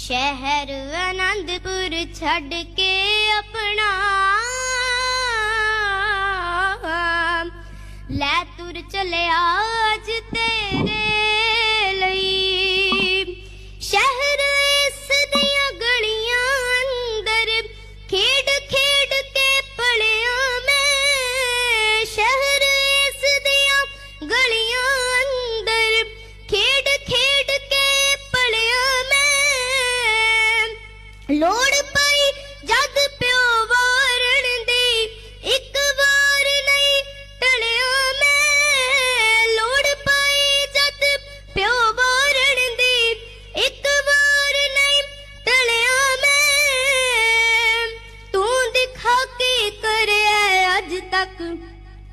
ਸ਼ਹਿਰ ਅਨੰਦਪੁਰ ਛੱਡ ਕੇ ਆਪਣਾ। ਲੈ ਤੁਰ ਚਲਿਆ ਅੱਜ ਤੇਰੇ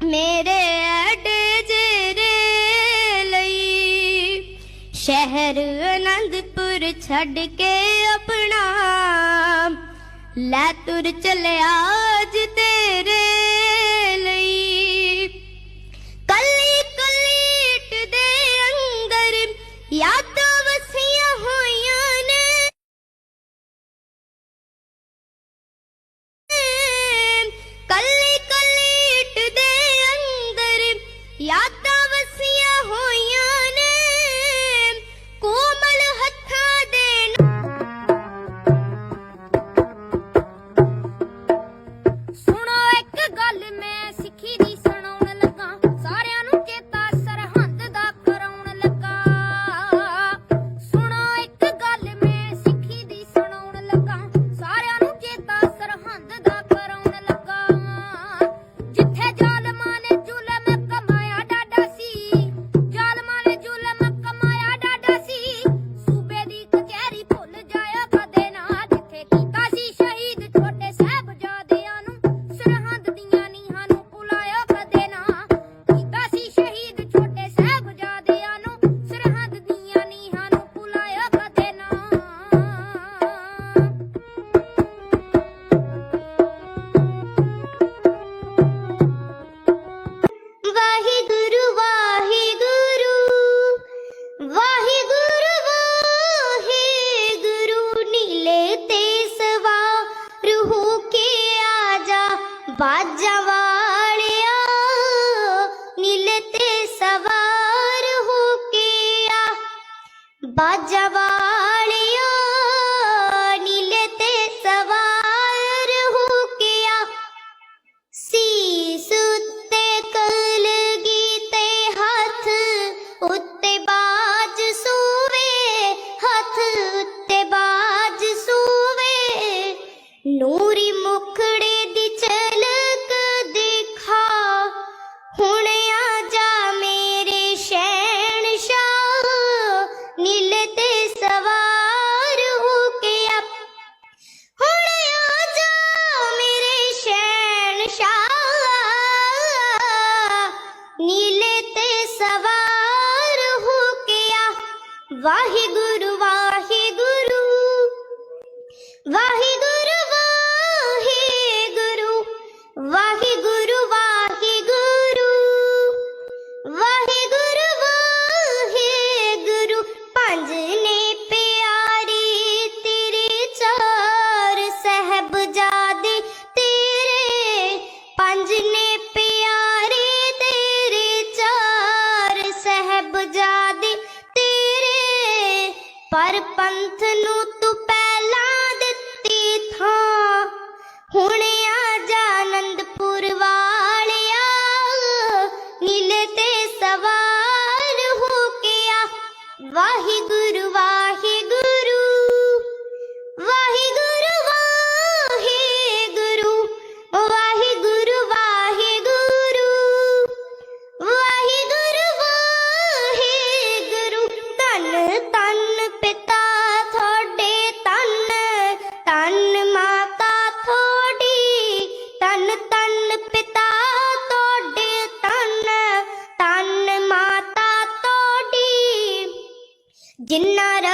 ਮੇਰੇ ਅਡੇ ਜਰੇ ਲਈ। ਸ਼ਹਿਰ ਅਨੰਦਪੁਰ ਛੱਡ ਕੇ ਆਪਣਾ। ਲੈ ਤੁਰ ਚਲਿਆ ਅੱਜ ਤੇਰੇ ਬਾਜਾਂ ਵਾਲਿਆ ਤੇ ਸਵਾਰ ਹੋ ਕੇ ਆ ਨੀਲੇ ਤੇ ਸਵਾਰ ਹੋ ਕੇ ਵਾਹਿਗੁਰੂ ਪਰ ਪੰਥ ਨੂੰ ਤੂੰ ਪਹਿਲਾਂ ਦਿੱਤੀ ਥਾਂ। ਹੁਣ ਆ ਜਾ ਆਨੰਦਪੁਰ ਵਾਲਿਆ, ਨੀਲੇ ਤੇ ਸਵਾਰ ਹੋ ਕੇ ਆ। ਵਾਹਿਗੁਰੂ ജിന്നാരാ